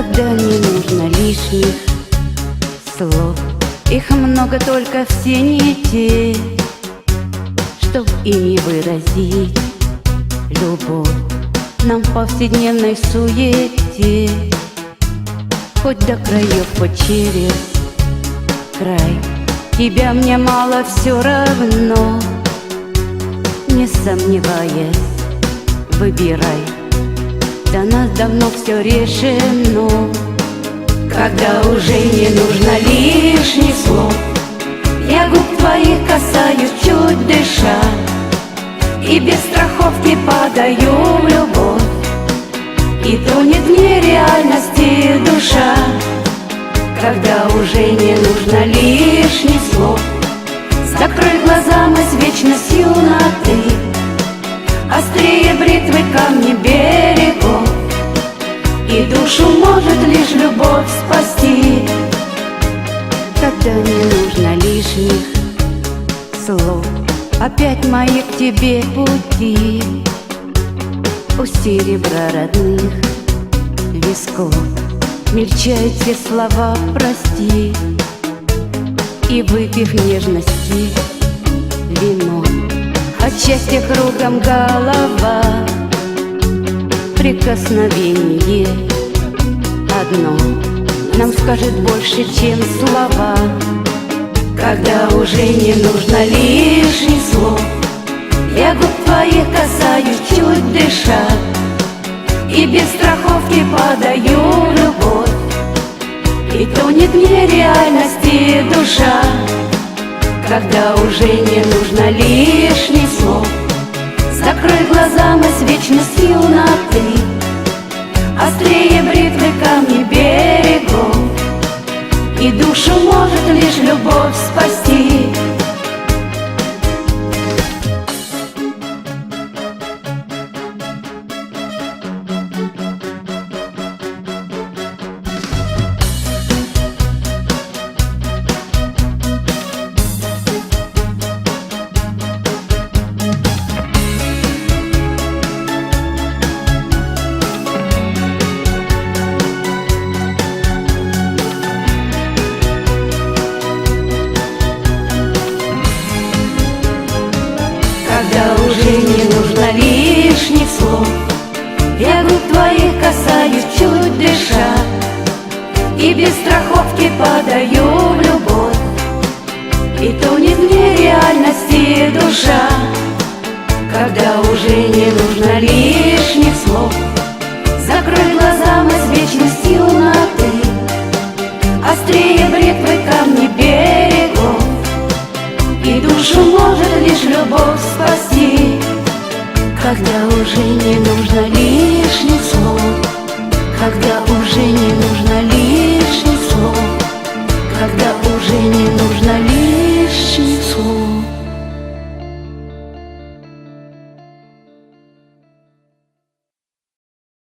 Когда не нужно лишних слов. Их много, только все не те Чтоб ими выразить любовь Нам в повседневной суете. Хоть до краев, хоть через край. Тебя мне мало все равно. Не сомневаясь, выбирай для нас давно все решено Когда уже не нужно лишних слов Я губ твоих касаюсь, чуть дыша И без страховки подаю в любовь. И тонет в нереальности душа Когда уже не нужно лишних не нужно лишних слов. Опять мои к тебе пути. У серебра родных висков. Мельчают те слова «прости» И выпив нежности вино. От счастья кругом голова. Прикосновение одно. Нам скажет больше, чем слова Когда уже не нужно лишних слов Я губ твоих касаюсь, чуть дыша И без страховки подаю любовь. И тонет в нереальности душа. Когда уже не нужно лишних слов Закрой глаза, мы с вечностью на ты И душу может лишь любовь спасти лишних слов. Я губ твоих касаюсь, чуть дыша И без страховки подаю в любовь. И тонет в нереальности душа Когда уже не нужно лишних слов. Закрой глаза, мы с вечностью на ты Острее бритвы камни берегов. И душу может лишь любовь спасти Когда уже не нужно лишних слов